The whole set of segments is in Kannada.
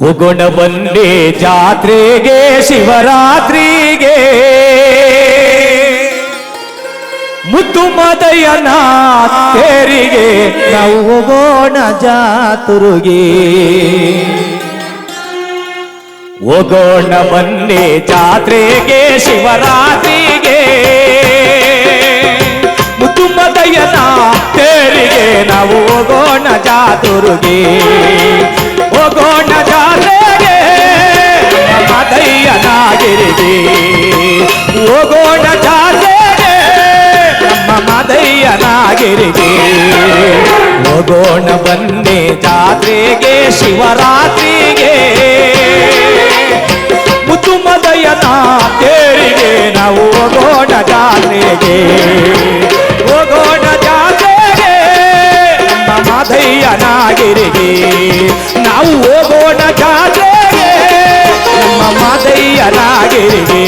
ಹೋಗೋಣ ಬಂದೆ ಜಾತ್ರೆಗೆ, ಶಿವರಾತ್ರಿಗೆ. ಮುದ್ದು ಮದಯನ ತೇರಿಗೆ ನಾವು ಗೋಣ ಜಾತುರುಗೆ. ಒಗೋಣ ಬನ್ನಿ ಜಾತ್ರೆಗೆ, ಶಿವರಾತ್ರಿಗೆ. ಮುದ್ದು ಮದಯನ ತೇರಿಗೆ ನಾವು ಹೋಗೋಣ ಜಾತುರುಗೆ. ಹೋಗೋಣ ಜಾತ್ರೆಗೆ ಮದಯ್ಯನಾಗಿರಿಗೆ ಹೋಗೋಣ ಜಾತ್ರೆಗೆ ನಮ್ಮ ಮದಯ್ಯನಾಗಿರಿಗೆ ಹೋಗೋಣ ಬನ್ನಿ ಜಾತ್ರೆಗೆ, ಶಿವರಾತ್ರಿಗೆ. ಮುತ್ತು ಮದಯ್ಯನ ತೇರಿಗೆ ನಾವು ಹೋಗೋಣ ಜಾತ್ರೆಗೆ. ಹೋಗೋಣ ಮಾದಯ್ಯನಾಗಿರಿಗೆ ನಾವು ಹೋಗೋಣ ಜಾತ್ರೆಗೆ. ನಮ್ಮ ಮಾದಯ್ಯನಾಗಿರಿಗೆ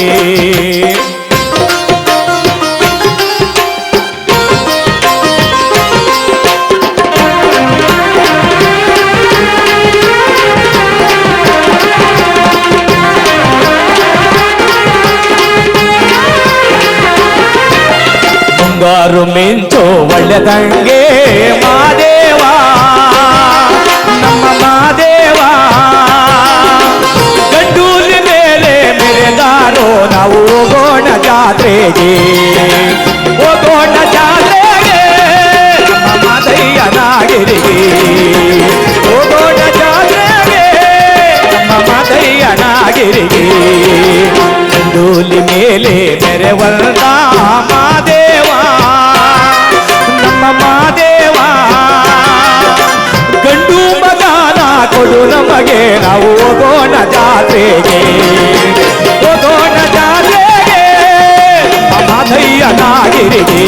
ಮುಂಗಾರು ಮಿಂಚು ಒಳ್ಳೆದಂಗೆ ಮಾದೇವ ನಮ್ಮ ಮಾದೇವ ಗಂಡೂಲಿ ಮೇಲೆ ಮೆರೆದಾರೋ ನಾವು ಹೋಗೋಣ ಜಾತ್ರೆಗೆ ಹೋಗೋಣ ಜಾತ್ರೆಗೆ ನಮ್ಮ ಮಾದಯ್ಯನಾಗಿರಿಗೆ ಹೋಗೋಣ ಜಾತ್ರೆಗೆ ನಮ್ಮ ಮಾದಯ್ಯನಾಗಿರಿಗೆ ಗಂಡೂಲಿ ಮೇಲೆ ಮೆರೆವಲ್ಲ ಕೊಡು ನಾವು ಹೋಗೋಣ ಜಾತ್ರೆಗೆ. ಹೋಗೋಣ ಜಾತ್ರೆಗೆ ನಮ್ಮ ಮಾದಯ್ಯನಾಗಿರಿಗೆ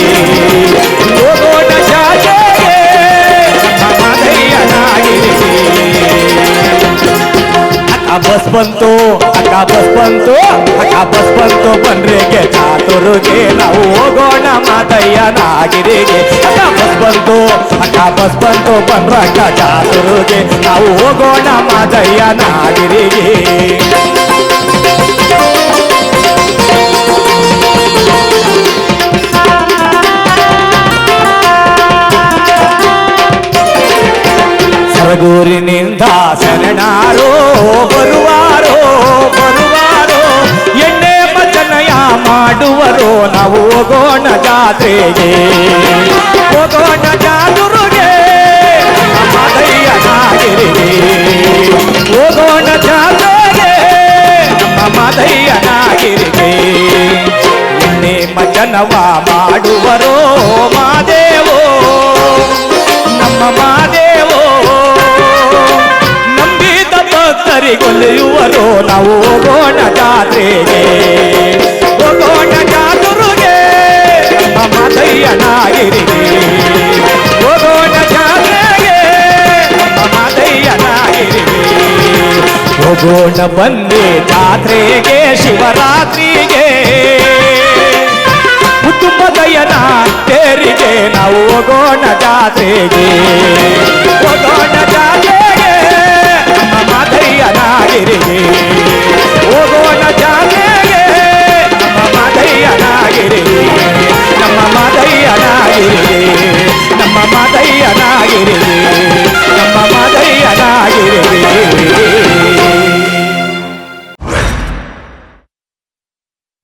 ಹೋಗೋಣ ಜಾತ್ರೆಗೆ ನಮ್ಮ ಮಾದಯ್ಯನಾಗಿರಿಗೆ ಅಕ್ಕ ಬಸ್ ಬಂತು, ಅಕ್ಕ ಬಸ್ ಬಂತು, ಅಕ್ಕ ಬಸ್ ಬಂತು ಬನ್ರಿಗೆ ಚಾತುರುಗೆ ನಾವು ಹೋಗೋಣ ಬಸ್ ಬಂತು ಅಕ್ಕ ಬಸ್ ಬಂತು ಬನ್ರಕ್ಕ ಚಾತುರುಗೆ ನಾವು ಹೋಗೋಣ ಮಾದಯ್ಯನಾಗಿರಿಗೆ ಸರಗೂರಿನಿಂದ ಶರಣಾರೋ ಬರುವಾರೋ ಬರುವಾರೋ ಎಣ್ಣೆ ಮಚನಯ ಮಾಡುವರೋ ನಾವು ಹೋಗೋಣ ಜಾತ್ರೆಗೆ ಹೋಗೋಣ ಮಚನವ ಮಾಡುವರೋ ಮಾದೇವೋ? ನಮ್ಮ ಮಾದೇವೋ? ನಂಬಿದ ಭಕ್ತರಿಗೊಲಿಯುವರು ನಾವು ಹೋಗೋಣ ಜಾತ್ರೆಗೆ? ಹೋಗೋಣ ಜಾತುರುಗೆ? ಮಾದಯ್ಯನಾಗಿರಿಗೆ ಹೋಗೋಣ ಜಾತ್ರೆಗೆ? ಮಾದಯ್ಯನಾಗಿರಿಗೆ ಹೋಗೋಣ ಬಂದೆ ಜಾತ್ರೆಗೆ ಶಿವರಾತ್ರಿಗೆ ನಾವು ಹೋಗೋಣ ಜಾತ್ರೆಗೆ